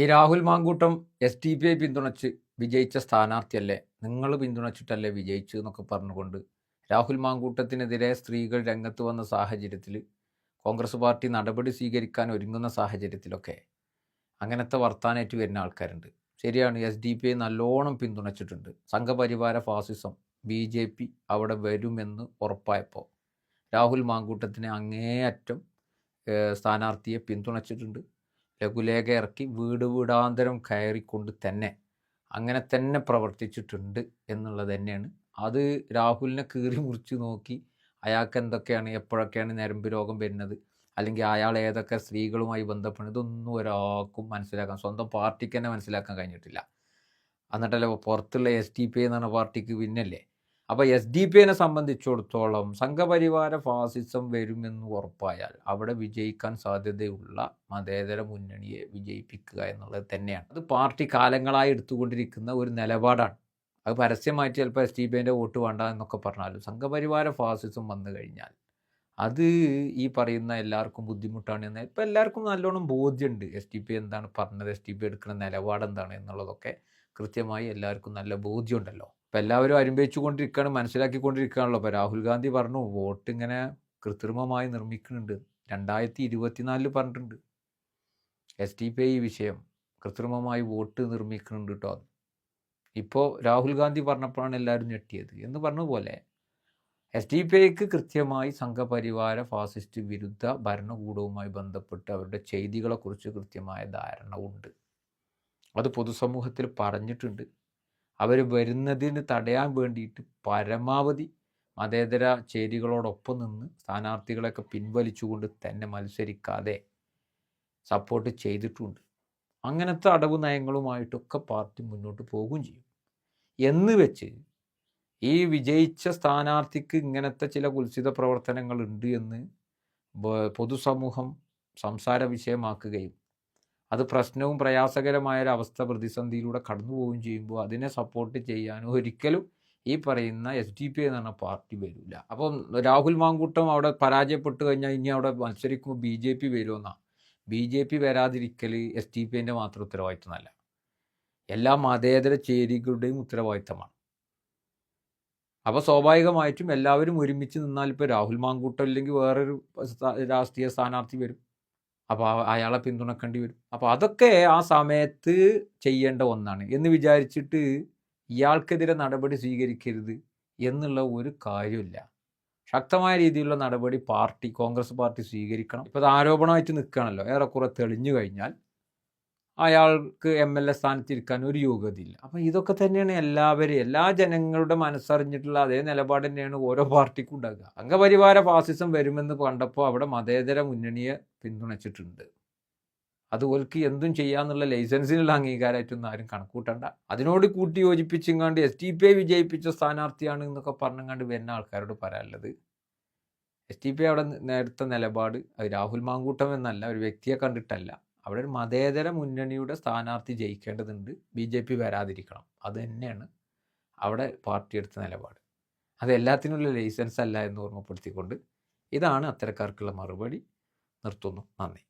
ഈ Rahul Mankoottam S D P I പിന്തുണച്ച് വിജയിച്ച സ്ഥാനാർത്ഥിയല്ലേ? നിങ്ങൾ പിന്തുണച്ചിട്ടല്ലേ വിജയിച്ചു എന്നൊക്കെ പറഞ്ഞുകൊണ്ട് രാഹുൽ മാങ്കൂട്ടത്തിനെതിരെ സ്ത്രീകൾ രംഗത്ത് വന്ന സാഹചര്യത്തിൽ കോൺഗ്രസ് പാർട്ടി നടപടി സ്വീകരിക്കാൻ ഒരുങ്ങുന്ന സാഹചര്യത്തിലൊക്കെ അങ്ങനത്തെ വർത്താനേറ്റ് വരുന്ന ആൾക്കാരുണ്ട്. ശരിയാണ് എസ് ഡി പി ഐ നല്ലോണം പിന്തുണച്ചിട്ടുണ്ട്. സംഘപരിവാര ഫാസിസം ബി ജെ പി അവിടെ വരുമെന്ന് ഉറപ്പായപ്പോൾ രാഹുൽ മാങ്കൂട്ടത്തിനെ അങ്ങേയറ്റം സ്ഥാനാർത്ഥിയെ പിന്തുണച്ചിട്ടുണ്ട്. ലഘുലേഖ ഇറക്കി വീട് വീടാന്തരം കയറിക്കൊണ്ട് തന്നെ അങ്ങനെ തന്നെ പ്രവർത്തിച്ചിട്ടുണ്ട് എന്നുള്ളത് തന്നെയാണ്. അത് രാഹുലിനെ കീറി മുറിച്ച് നോക്കി അയാൾക്ക് എന്തൊക്കെയാണ് എപ്പോഴൊക്കെയാണ് ഞരമ്പ് രോഗം വരുന്നത് അല്ലെങ്കിൽ അയാൾ ഏതൊക്കെ സ്ത്രീകളുമായി ബന്ധപ്പെടുന്നത് ഒന്നും ഒരാൾക്കും മനസ്സിലാക്കാൻ സ്വന്തം പാർട്ടിക്ക് തന്നെ മനസ്സിലാക്കാൻ കഴിഞ്ഞിട്ടില്ല. എന്നിട്ടല്ലേ പുറത്തുള്ള എസ് ടി പി എന്ന് പറഞ്ഞ പാർട്ടിക്ക് പിന്നല്ലേ? അപ്പോൾ എസ് ഡി പി എനെ സംബന്ധിച്ചിടത്തോളം സംഘപരിവാര ഫാസിസം വരുമെന്ന് ഉറപ്പായാൽ അവിടെ വിജയിക്കാൻ സാധ്യതയുള്ള മതേതര മുന്നണിയെ വിജയിപ്പിക്കുക എന്നുള്ളത് തന്നെയാണ്. അത് പാർട്ടി കാലങ്ങളായി എടുത്തുകൊണ്ടിരിക്കുന്ന ഒരു നിലപാടാണ്. അത് പരസ്യമായിട്ട് ചിലപ്പോൾ എസ് ഡി പി എന്റെ വോട്ട് വേണ്ട എന്നൊക്കെ പറഞ്ഞാലും സംഘപരിവാര ഫാസിസം വന്നു കഴിഞ്ഞാൽ അത് ഈ പറയുന്ന എല്ലാവർക്കും ബുദ്ധിമുട്ടാണ് എന്ന് ഇപ്പം എല്ലാവർക്കും നല്ലോണം ബോധ്യമുണ്ട് എസ് ഡി പി എന്താണ് പറഞ്ഞത് എസ് ഡി പി എടുക്കുന്ന നിലപാട് എന്താണ് എന്നുള്ളതൊക്കെ കൃത്യമായി എല്ലാവർക്കും നല്ല ബോധ്യമുണ്ടല്ലോ. ഇപ്പം എല്ലാവരും അനുഭവിച്ചുകൊണ്ടിരിക്കുകയാണ് മനസ്സിലാക്കിക്കൊണ്ടിരിക്കുകയാണല്ലോ ഇപ്പോൾ രാഹുൽ ഗാന്ധി പറഞ്ഞു വോട്ട് ഇങ്ങനെ കൃത്രിമമായി നിർമ്മിക്കുന്നുണ്ട്. രണ്ടായിരത്തി ഇരുപത്തിനാലിൽ പറഞ്ഞിട്ടുണ്ട് എസ് ടി പി ഐ വിഷയം കൃത്രിമമായി വോട്ട് നിർമ്മിക്കുന്നുണ്ട് കേട്ടോ ഇപ്പോൾ രാഹുൽ ഗാന്ധി പറഞ്ഞപ്പോഴാണ് എല്ലാവരും ഞെട്ടിയത്. എന്ന് പറഞ്ഞ പോലെ എസ് ഡി പി ഐക്ക് കൃത്യമായി സംഘപരിവാര ഫാസിസ്റ്റ് വിരുദ്ധ ഭരണകൂടവുമായി ബന്ധപ്പെട്ട് അവരുടെ ചെയ്തികളെക്കുറിച്ച് കൃത്യമായ ധാരണ ഉണ്ട്. അത് പൊതുസമൂഹത്തിൽ പറഞ്ഞിട്ടുണ്ട്. അവർ വരുന്നതിന് തടയാൻ വേണ്ടിയിട്ട് പരമാവധി മതേതര ചേരികളോടൊപ്പം നിന്ന് സ്ഥാനാർത്ഥികളെയൊക്കെ പിൻവലിച്ചുകൊണ്ട് തന്നെ മത്സരിക്കാതെ സപ്പോർട്ട് ചെയ്തിട്ടുണ്ട്. അങ്ങനത്തെ അടവ് നയങ്ങളുമായിട്ടൊക്കെ പാർട്ടി മുന്നോട്ട് പോകുകയും ചെയ്യും. എന്ന് വെച്ച് ഈ വിജയിച്ച സ്ഥാനാർത്ഥിക്ക് ഇങ്ങനത്തെ ചില കുൽസിത പ്രവർത്തനങ്ങളുണ്ട് എന്ന് പൊതുസമൂഹം സംസാര വിഷയമാക്കുകയും അത് പ്രശ്നവും പ്രയാസകരമായ ഒരു അവസ്ഥ പ്രതിസന്ധിയിലൂടെ കടന്നു പോവുകയും ചെയ്യുമ്പോൾ അതിനെ സപ്പോർട്ട് ചെയ്യാൻ ഒരിക്കലും ഈ പറയുന്ന എസ് ഡി പി എന്ന് പറഞ്ഞ പാർട്ടി വരില്ല അപ്പം രാഹുൽ മാങ്കൂട്ടം അവിടെ പരാജയപ്പെട്ട് കഴിഞ്ഞാൽ ഇനി അവിടെ മത്സരിക്കുമ്പോൾ ബി ജെ പി വരുമെന്നാ? ബി ജെ പി വരാതിരിക്കൽ എസ് ഡി പി എന്റെ മാത്രം ഉത്തരവാദിത്തമല്ല. എല്ലാ മതേതര ചേരികളുടെയും ഉത്തരവാദിത്തമാണ്. അപ്പോൾ സ്വാഭാവികമായിട്ടും എല്ലാവരും ഒരുമിച്ച് നിന്നാൽ ഇപ്പോൾ രാഹുൽ മാങ്കൂട്ടം അല്ലെങ്കിൽ വേറൊരു രാഷ്ട്രീയ സ്ഥാനാർത്ഥി വരും. അപ്പോൾ അയാളെ പിന്തുണക്കേണ്ടി വരും അപ്പോൾ അതൊക്കെ ആ സമയത്ത് ചെയ്യേണ്ട ഒന്നാണ്. എന്ന് വിചാരിച്ചിട്ട് ഇയാൾക്കെതിരെ നടപടി സ്വീകരിക്കരുത് എന്നുള്ള ഒരു കാര്യമില്ല ശക്തമായ രീതിയിലുള്ള നടപടി പാർട്ടി കോൺഗ്രസ് പാർട്ടി സ്വീകരിക്കണം. ഇപ്പോൾ ആരോപണമായിട്ട് നിൽക്കുകയാണല്ലോ. ഏറെക്കുറെ തെളിഞ്ഞു കഴിഞ്ഞാൽ അയാൾക്ക് എം എൽ എ സ്ഥാനത്തിരിക്കാൻ ഒരു യോഗ്യതയില്ല. അപ്പം ഇതൊക്കെ തന്നെയാണ് എല്ലാവരും എല്ലാ ജനങ്ങളുടെ മനസ്സറിഞ്ഞിട്ടുള്ള അതേ നിലപാട് തന്നെയാണ് ഓരോ പാർട്ടിക്കും ഉണ്ടാകുക അംഗപരിവാര ഫാസിസം വരുമെന്ന് കണ്ടപ്പോൾ അവിടെ മതേതര മുന്നണിയെ പിന്തുണച്ചിട്ടുണ്ട്. അതുപോലെക്ക് എന്തും ചെയ്യാന്നുള്ള ലൈസൻസിനുള്ള അംഗീകാരമായിട്ടൊന്നും ആരും കണക്കൂട്ടണ്ട. അതിനോട് കൂട്ടി യോജിപ്പിച്ചിങ്ങാണ്ട് എസ് ടി പി ഐ വിജയിപ്പിച്ച സ്ഥാനാർത്ഥിയാണ് എന്നൊക്കെ പറഞ്ഞങ്ങാണ്ട് വരുന്ന ആൾക്കാരോട് പറയാനുള്ളത്. എസ് ടി പി അവിടെ നേരത്തെ നിലപാട് രാഹുൽ മാങ്കൂട്ടം എന്നല്ല ഒരു വ്യക്തിയെ കണ്ടിട്ടല്ല. അവിടെ ഒരു മതേതര മുന്നണിയുടെ സ്ഥാനാർത്ഥി ജയിക്കേണ്ടതുണ്ട്. ബി ജെ പി വരാതിരിക്കണം. അത് തന്നെയാണ് അവിടെ പാർട്ടി എടുത്ത നിലപാട്. അത് എല്ലാത്തിനുള്ള ലൈസൻസ് അല്ല എന്ന് ഓർമ്മപ്പെടുത്തിക്കൊണ്ട് ഇതാണ് അത്തരക്കാർക്കുള്ള മറുപടി. നിർത്തുന്നു. നന്ദി.